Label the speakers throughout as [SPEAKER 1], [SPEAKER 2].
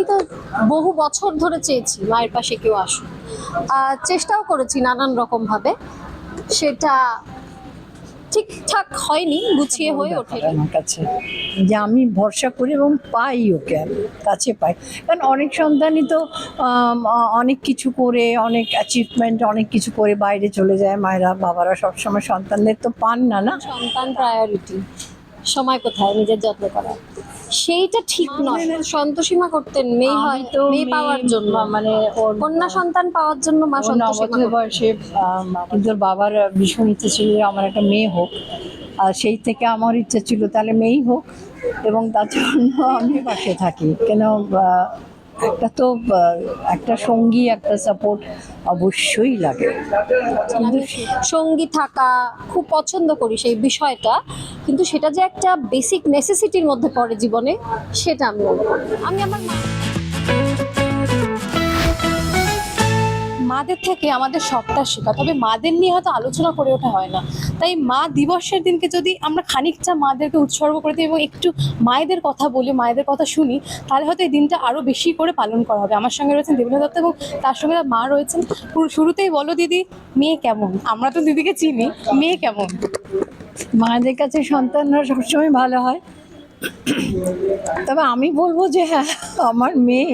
[SPEAKER 1] আমি তো বহু বছর ধরে চেয়েছি মায়ের পাশে কেউ আসুন চেষ্টাও করেছি নানান রকম ভাবে। সেটা ঠিকঠাক হয়নি গুছিয়ে হয়ে ওঠে
[SPEAKER 2] আমার কাছে যে আমি ভরসা করি এবং পাই ওকে আমি কাছে পাই। কারণ অনেক সন্তানই তো অনেক কিছু করে অনেক অ্যাচিভমেন্ট অনেক কিছু করে বাইরে চলে যায় মায়েরা বাবারা সবসময় সন্তানদের তো পান না না?
[SPEAKER 1] সন্তান প্রায়োরিটি সময় কোথায় নিজের যত্ন করা সেইটা ঠিক নয়। সন্তোষীমা করতেন মেয়ে হয়
[SPEAKER 2] তো
[SPEAKER 1] মেয়ে পাওয়ার জন্য।
[SPEAKER 2] মানে
[SPEAKER 1] কন্যা সন্তান পাওয়ার জন্য মা সন্তোষীমা।
[SPEAKER 2] বয়সে কিন্তু বাবার ভীষণ ইচ্ছে ছিল যে আমার একটা মেয়ে হোক। আর সেই থেকে আমার ইচ্ছা ছিল তাহলে মেয়েই হোক। এবং তার জন্য আমি পাশে থাকি। কেন একটা তো একটা সঙ্গী, একটা সাপোর্ট অবশ্যই লাগে।
[SPEAKER 1] সঙ্গী থাকা খুব পছন্দ করি সেই বিষয়টা, কিন্তু সেটা যে একটা বেসিক নেসেসিটির মধ্যে পড়ে জীবনে, সেটা আমি আমি আমার মা
[SPEAKER 3] মাদের থেকে আমাদের সবটা শেখা। তবে মাদের নিয়ে হয়তো আলোচনা করে ওঠা হয় না। তাই মা দিবসের দিনকে যদি আমরা খানিকটা মাদেরকে উৎসর্গ করে দিই এবং একটু মায়েদের কথা বলি, মায়েদের কথা শুনি, তাহলে হয়তো এই দিনটা আরও বেশি করে পালন করা হবে। আমার সঙ্গে রয়েছেন দেবনা দত্ত এবং তার সঙ্গে তার মা রয়েছেন। শুরুতেই বলো দিদি, মেয়ে কেমন? আমরা তো দিদিকে চিনি, মেয়ে কেমন?
[SPEAKER 2] মায়েদের কাছে সন্তানরা সবসময় ভালো হয়। তবে আমি বলব যে হ্যাঁ আমার মেয়ে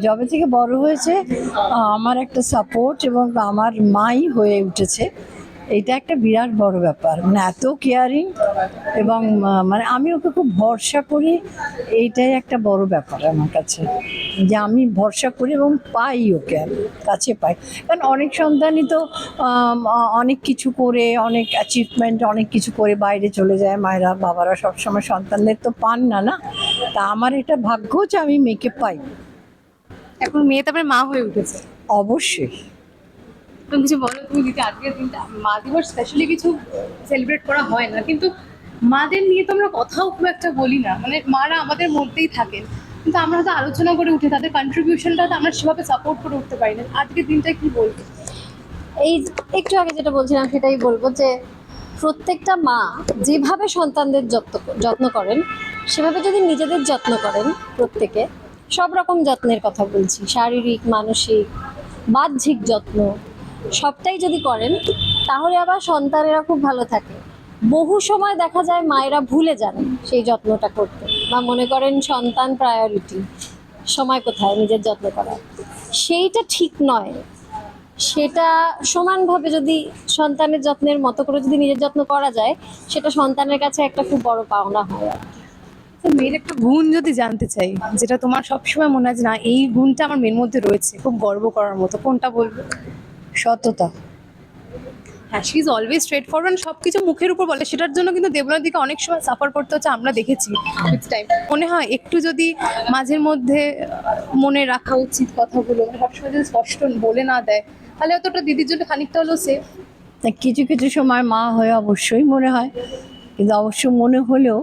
[SPEAKER 2] যবে থেকে বড় হয়েছে আমার একটা সাপোর্ট এবং আমার মাই হয়ে উঠেছে। এটা একটা বিরাট বড় ব্যাপার। মানে এত কেয়ারিং এবং মানে আমি ওকে খুব ভরসা করি এইটাই একটা বড় ব্যাপার আমার কাছে। যে আমি ভরসা করি এবং পাই ওকে কাছে পাই। কারণ অনেক সন্তানই তো অনেক কিছু করে অনেক অ্যাচিভমেন্ট অনেক কিছু করে বাইরে চলে যায় মায়েরা বাবারা সবসময় সন্তানদের তো পান না না? তা আমার এটা ভাগ্য যে আমি মেয়েকে পাই।
[SPEAKER 3] এখন মেয়ে তারপরে মা হয়ে উঠেছে।
[SPEAKER 2] অবশ্যই।
[SPEAKER 3] তুমি কিছু বলো তুমি দিদি, আজকের দিনটা, মা দিবস স্পেশালি কিছু সেলিব্রেট করা হয় না, কিন্তু মাদের নিয়ে তো আমরা কথাও খুব একটা বলি না। মানে মারা আমাদের মধ্যেই থাকেন। কিন্তু আমরা হয়তো আলোচনা করে উঠে তাদের কন্ট্রিবিউশনটা তো আমরা সেভাবে সাপোর্ট করে উঠতে পারি না। আজকের দিনটা কি বলব?
[SPEAKER 1] এই একটু আগে যেটা বলছিলাম সেটাই বলব যে, প্রত্যেকটা মা যেভাবে সন্তানদের যত্ন করেন, সেভাবে যদি নিজেদের যত্ন করেন প্রত্যেকে, সব রকম যত্নের কথা বলছি। শারীরিক, মানসিক, বাহ্যিক যত্ন সবটাই যদি করেন, তাহলে আবার সন্তানেরা খুব ভালো থাকে। বহু সময় দেখা যায় মায়েরা ভুলে যান সেই যত্নটা করতে বা মনে করেন সন্তান প্রায়োরিটি সময় কোথায় নিজের যত্ন করা সেইটা ঠিক নয়। সেটা সমানভাবে যদি সন্তানের যত্নের মতো করে যদি নিজের যত্ন করা যায়, সেটা সন্তানের কাছে একটা খুব বড় পাওনা হয় আর
[SPEAKER 3] মেয়ের একটা গুণ যদি জানতে চাই, যেটা তোমার সবসময় মনে হয় না, এই গুণটা আমার মেয়ের মধ্যে রয়েছে, খুব গর্ব করার মতো, কোনটা বলব?
[SPEAKER 2] সততা
[SPEAKER 3] হ্যাঁ she is always straightforward সব কিছু মুখের উপর বলে। সেটার জন্য কিন্তু দেবনার দিকে অনেক সময় সাফার করতে হচ্ছে আমরা দেখেছি উইথ টাইম মনে হয় একটু যদি মাঝের মধ্যে মনে রাখা উচিত কথাগুলো মানে সবসময় যদি স্পষ্ট বলে না দেয় তাহলে হয়তো ওটা দিদির জন্য খানিকটা হলেও সেফ
[SPEAKER 2] কিছু কিছু সময় মা হয়ে অবশ্যই মনে হয় কিন্তু অবশ্য মনে হলেও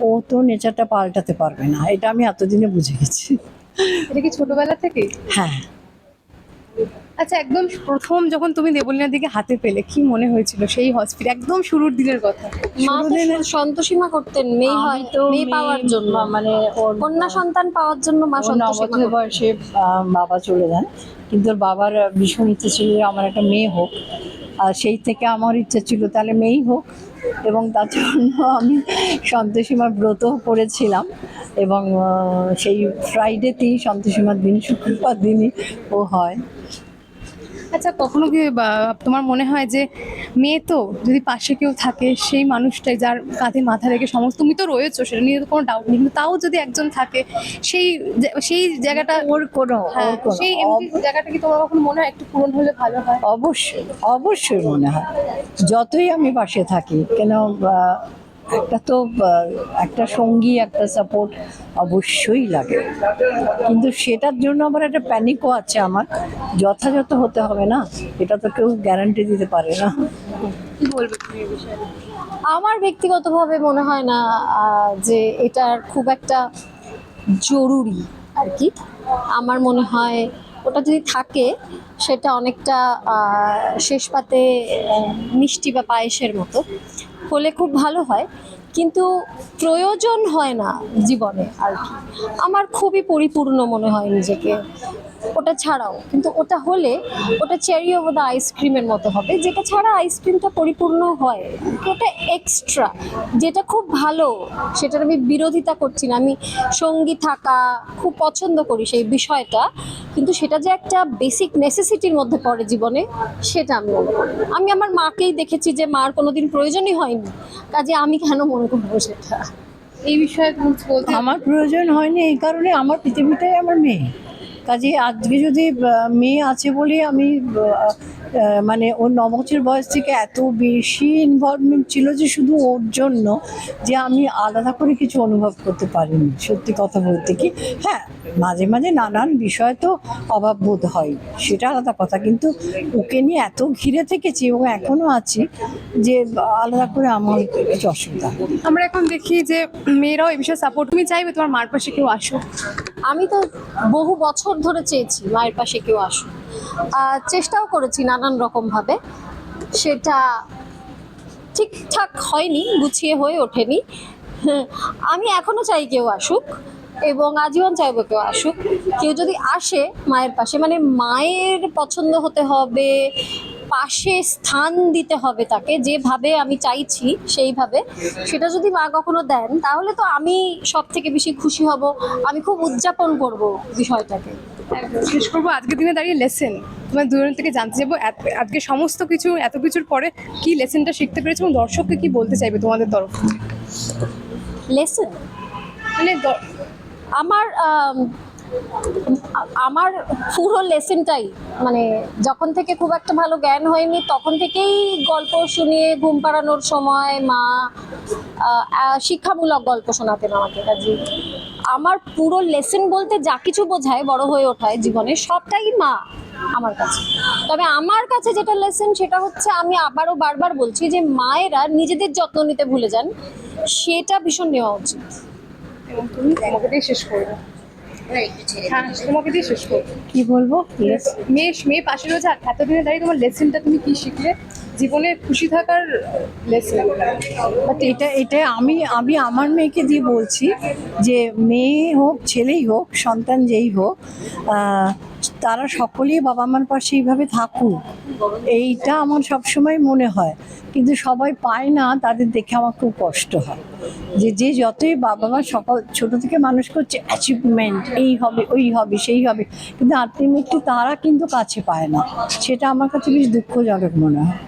[SPEAKER 2] ও তো নেচারটা পাল্টাতে পারবে না এটা আমি এতদিনে বুঝে গেছি।
[SPEAKER 3] এটা কি ছোটবেলা থেকে
[SPEAKER 2] হ্যাঁ।
[SPEAKER 3] আচ্ছা একদম প্রথম যখন তুমি দেবলিনার দিকে হাতে পেলে কি মনে হয়েছিল সেই হসপিটাল একদম শুরুর দিনের কথা।
[SPEAKER 1] মা সন্তোষীমা করতেন মেয়ে হয়
[SPEAKER 2] আমি তো
[SPEAKER 1] মেয়ে পাওয়ার জন্য।
[SPEAKER 2] মানে
[SPEAKER 1] কন্যা সন্তান পাওয়ার জন্য মা সন্তোষীমা
[SPEAKER 2] বয়সে বাবা চলে যান। কিন্তু ওর বাবার ভীষণ ইচ্ছে ছিল যে আমার একটা মেয়ে হোক। আর সেই থেকে আমার ইচ্ছে ছিল তাহলে মেয়েই হোক। এবং তার জন্য আমি সন্তোষীমার ব্রত করেছিলাম। এবং সেই ফ্রাইডেতেই সন্তোষীমার দিন শুক্রবার দিনই ও হয়।
[SPEAKER 3] আচ্ছা কখনো কি তোমার মনে হয় যে মেয়ে তো যদি পাশে কেউ থাকে সেই মানুষটাই যার কাঁধে মাথা রেখে সমস্ত তুমি তো রয়েছো সেটা নিয়ে তো কোনো ডাউট নেই কিন্তু তাও যদি একজন থাকে সেই সেই জায়গাটা
[SPEAKER 2] ওর কোনো
[SPEAKER 3] হ্যাঁ সেই জায়গাটা কি তোমার কখনো মনে হয় একটু পূরণ হলে ভালো হয়?
[SPEAKER 2] অবশ্যই অবশ্যই মনে হয়। যতই আমি পাশে থাকি কেন একটা তো একটা সঙ্গী, একটা সাপোর্ট অবশ্যই লাগে। কিন্তু সেটার জন্য আবার একটা প্যানিকও আছে আমার। যথাযথ হতে হবে না, এটা তো কেউ গ্যারান্টি দিতে পারে না।
[SPEAKER 1] আমার ব্যক্তিগতভাবে মনে হয় না যে এটার খুব একটা জরুরি আর কি। আমার মনে হয় ওটা যদি থাকে, সেটা অনেকটা শেষ পাতে মিষ্টি বা পায়েসের মতো। হলে খুব ভালো হয়, কিন্তু প্রয়োজন হয় না জীবনে আর কি। আমার খুবই পরিপূর্ণ মনে হয় নিজেকে। ওটা ছাড়াও কিন্তু ওটা হলে ওটা চেরি ওভার দ্য আইসক্রিমের মতো হবে যেটা ছাড়া আইসক্রিমটা পরিপূর্ণ হয়। ওটা এক্সট্রা যেটা খুব ভালো সেটার আমি বিরোধিতা করছি না। আমি সঙ্গী থাকা খুব পছন্দ করি সেই বিষয়টা কিন্তু সেটা যে একটা বেসিক নেসেসিটির মধ্যে পড়ে জীবনে সেটা আমি মনে করি আমি আমার মাকেই দেখেছি যে মার কোনোদিন প্রয়োজনই হয়নি কাজে আমি কেন মনে করব সেটা?
[SPEAKER 3] এই বিষয়ে বলতে
[SPEAKER 2] আমার প্রয়োজন হয়নি এই কারণে আমার পৃথিবীটাই আমার মেয়ে। কাজে আজকে যদি মেয়ে আছে বলে আমি মানে ওর ন বছর বয়স থেকে এত বেশি ইনভলভমেন্ট ছিল যে শুধু ওর জন্য যে আমি আলাদা করে কিছু অনুভব করতে পারিনি সত্যি কথা বলতে কি। হ্যাঁ মাঝে মাঝে নানান বিষয় তো অভাব বোধ হয় সেটা আলাদা কথা। কিন্তু ওকে নিয়ে এত ঘিরে থেকেছি এবং এখনও আছি যে আলাদা করে আমার কিছু অসুবিধা
[SPEAKER 3] আমরা এখন দেখি যে মেয়েরাও এই বিষয়ে সাপোর্ট তুমি চাইবে তোমার মার পাশে কেউ আসো
[SPEAKER 1] আমি তো বহু বছর ধরে চেয়েছি মায়ের পাশে কেউ আসুক। চেষ্টাও করেছি নানান রকমভাবে সেটা ঠিকঠাক হয়নি গুছিয়ে হয়ে ওঠেনি। হ্যাঁ, আমি এখনও চাই কেউ আসুক এবং আজীবন চাইব কেউ আসুক। কেউ যদি আসে মায়ের পাশে মানে মায়ের পছন্দ হতে হবে পাশে স্থান দিতে হবে তাকে যেভাবে আমি চাইছি সেইভাবে। সেটা যদি মা কখনো দেন তাহলে তো আমি সব থেকে বেশি খুশি হব। আমি খুব উদযাপন করব বিষয়টাকে।
[SPEAKER 3] শেষ করব। আজকের দিনে দাঁড়িয়ে লেসেন তোমার দুজন থেকে জানতে যাব আজকে সমস্ত কিছু এত কিছুর পরে কি লেসেনটা শিখতে পেরেছ এবং দর্শককে কি বলতে চাইবে তোমাদের তরফ থেকে?
[SPEAKER 1] লেসন
[SPEAKER 3] মানে
[SPEAKER 1] আমার আমার পুরো লেসেনটাই মানে যখন থেকে খুব একটা ভালো জ্ঞান হয়নি তখন থেকেই গল্প শুনিয়ে ঘুম পাড়ানোর সময় মা শিক্ষামূলক গল্প শোনাতেন আমাকে কাজে আমার পুরো লেসেন বলতে যা কিছু বোঝায় বড় হয়ে ওঠায় জীবনে সবটাই মা আমার কাছে। তবে আমার কাছে যেটা লেসেন সেটা হচ্ছে আমি আবারও বারবার বলছি যে মায়েরা নিজেদের যত্ন নিতে ভুলে যান সেটা ভীষণ নেওয়া উচিত।
[SPEAKER 3] এবং তুমি তোমাকে দিয়ে শেষ করব। হ্যাঁ তোমাকে দিয়ে শেষ করব।
[SPEAKER 2] কি বলব.
[SPEAKER 3] মেয়ে মেয়ে পাশে রয়েছে আর এতদিনে দাঁড়িয়ে তোমার লেসেনটা তুমি কি শিখলে? জীবনে খুশি থাকার লেসেন
[SPEAKER 2] বাট এটা এটা আমি আমি আমার মেয়েকে দিয়ে বলছি যে মেয়ে হোক, ছেলেই হোক, সন্তান যেই হোক তারা সকলেই বাবা মার পাশে এইভাবে থাকুক। এইটা আমার সবসময় মনে হয়। কিন্তু সবাই পায় না, তাদের দেখে আমার খুব কষ্ট হয়। যে যে যতই বাবা মা সকাল, ছোট থেকে মানুষ করছে অ্যাচিভমেন্ট এই হবে, ওই হবে, সেই হবে। কিন্তু আলটিমেটলি তারা কিন্তু কাছে পায় না। সেটা আমার কাছে বেশ দুঃখজনক মনে হয়।